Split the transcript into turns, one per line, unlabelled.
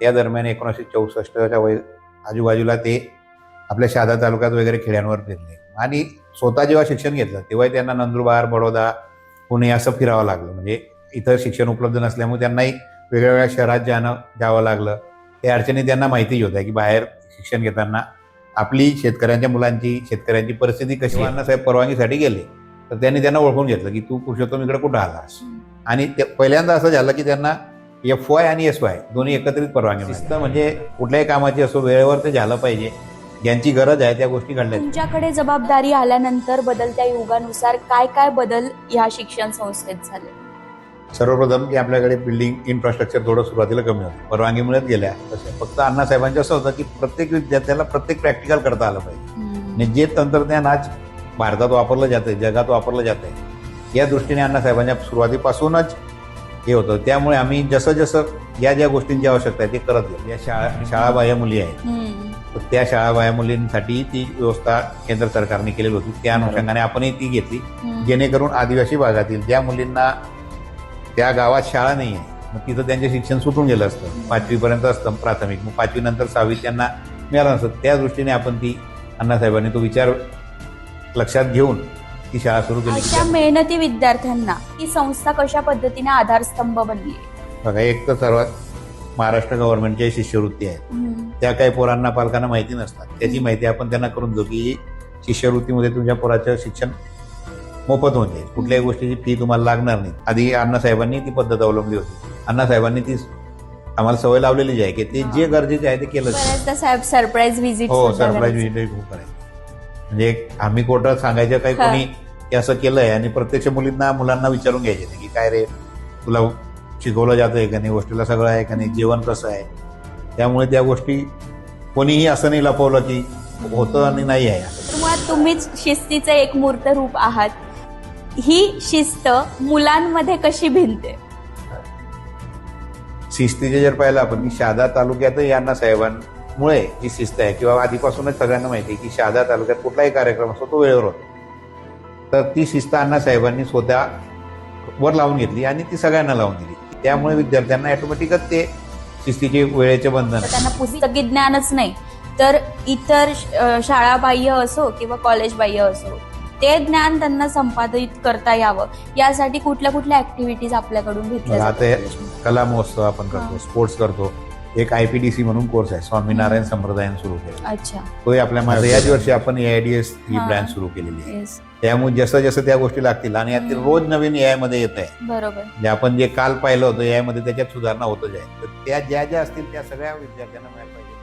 त्या दरम्यान एकोणीसशे चौसष्टच्या वय आजूबाजूला ते आपल्या शहादा तालुक्यात वगैरे खेड्यांवर फिरले. आणि स्वतः जेव्हा शिक्षण घेतलं तेव्हा त्यांना नंदुरबार बडोदा पुणे असं फिरावं लागलं. म्हणजे इथं शिक्षण उपलब्ध नसल्यामुळे त्यांनाही वेगवेगळ्या शहरात जाणं जावं लागलं. त्या अडचणी त्यांना माहितीच होत्या की बाहेर शिक्षण घेताना आपली शेतकऱ्यांच्या मुलांची शेतकऱ्यांची परिस्थिती कशी. अण्णासाहेब परवानगीसाठी गेले. तर त्यांनी त्यांना ओळखून घेतलं की तू पुरुषोत्तम इकडे कुठं आलास? आणि ते पहिल्यांदा असं झालं की त्यांना एफ वाय आणि एस वाय दोन्ही एकत्रित परवानगी शिस्त म्हणजे कुठल्याही कामाची असो वेळेवर ते झालं पाहिजे. ज्यांची गरज आहे त्या गोष्टी घडल्या.
तुमच्याकडे जबाबदारी आल्यानंतर बदलत्या युगानुसार काय काय बदल ह्या शिक्षण संस्थेत झाले?
सर्वप्रथम की आपल्याकडे बिल्डिंग इन्फ्रास्ट्रक्चर थोडं सुरुवातीला कमी होतं. परवानगी मिळत गेल्या तसं. फक्त अण्णासाहेबांचं असं होतं की प्रत्येक विद्यार्थ्याला प्रत्येक प्रॅक्टिकल करता आलं पाहिजे. आणि जे तंत्रज्ञान आज भारतात वापरलं जातंय जगात वापरलं जातंय या दृष्टीने अण्णासाहेबांच्या सुरुवातीपासूनच हे होतं. त्यामुळे आम्ही जसं जसं या ज्या गोष्टींची आवश्यकता आहे ते करत गेलो. या शाळा शाळाबाह्य मुली आहेत. तर त्या शाळाबाह्य मुलींसाठी ती व्यवस्था केंद्र सरकारने केलेली होती. त्या अनुषंगाने आपणही ती घेतली. जेणेकरून आदिवासी भागातील ज्या मुलींना त्या गावात शाळा नाही आहे मग तिथं त्यांचे शिक्षण सुटून गेलं असतं. पाचवीपर्यंत असतं प्राथमिक. मग पाचवी नंतर सहावी त्यांना मिळालं नसतं. त्या दृष्टीने आपण ती अण्णासाहेबांनी तो विचार लक्षात घेऊन ती शाळा सुरू केली
अशा मेहनती विद्यार्थ्यांना ही संस्था कशा पद्धतीने आधारस्तंभ बनली?
बघा एक तर सर्वात महाराष्ट्र गव्हर्नमेंटच्या शिष्यवृत्ती आहेत. त्या काही पोरांना पालकांना माहिती नसतात. त्याची माहिती आपण त्यांना करून देऊ की शिष्यवृत्तीमध्ये तुमच्या पोराचं शिक्षण मोफत होऊन जाईल. कुठल्याही गोष्टीची फी तुम्हाला लागणार नाही. आधी अण्णासाहेबांनी ती पद्धत अवलंबली होती. अण्णासाहेबांनी ती आम्हाला सवय लावलेली आहे की ते जे गरजेचे आहे ते केलं
साहेब सरप्राईज व्हिजिट
हो सरप्राईज विजिट खूप करायचं. म्हणजे आम्ही कोर्टात सांगायचं काही. कोणी हे असं केलंय आणि प्रत्यक्ष मुलींना मुलांना विचारून घ्यायचे की काय रे तुला शिकवलं जातंय का नाही गोष्टीला सगळं आहे का नाही जेवण कसं आहे? त्यामुळे त्या गोष्टी कोणीही असं नाही लपवलं की होतं आणि नाही आहे.
तुम्हीच शिस्तीचं एक मूर्त रूप आहात. ही शिस्त मुलांमध्ये कशी भिनते
शिस्तीचे जर पाहिलं आपण की शहादा तालुक्यातही यांना साहेबांमुळे जी शिस्त आहे किंवा आधीपासूनच सगळ्यांना माहिती आहे की शहादा तालुक्यात कुठलाही कार्यक्रम असतो तो वेळेवर होतो. तर ती शिस्त अण्णा साहेबांनी स्वतः वर लावून घेतली आणि ती सगळ्यांना लावून दिली. त्यामुळे विद्यार्थ्यांना ऑटोमॅटिकच ते शिस्तीचे वेळेचे बंधन.
त्यांना पुस्तकी ज्ञानच नाही. तर इतर अ, शाळाबाह्य असो किंवा कॉलेज बाह्य असो ते ज्ञान त्यांना संपादित करता यावं. यासाठी कुठल्या कुठल्या ऍक्टिव्हिटीज आपल्याकडून घेतल्या
कला महोत्सव आपण करतो. स्पोर्ट्स करतो. एक आयपीडीसी म्हणून कोर्स आहे. स्वामीनारायण संप्रदायाने सुरू केला.
अच्छा.
तोही आपल्या माझ्या याच वर्षी आपण एआयडीएस ही
हा.
ब्रँच सुरू केलेली आहे.
येस
त्यामुळे जसं जसं त्या गोष्टी लागतील आणि यातील. रोज नवीन एआयमध्ये येत आहे.
बरोबर.
जे आपण जे काल पाहिलं होतं एआयमध्ये त्याच्यात सुधारणा होतच आहे. तर त्या ज्या ज्या असतील त्या सगळ्या विद्यार्थ्यांना मिळायला पाहिजे.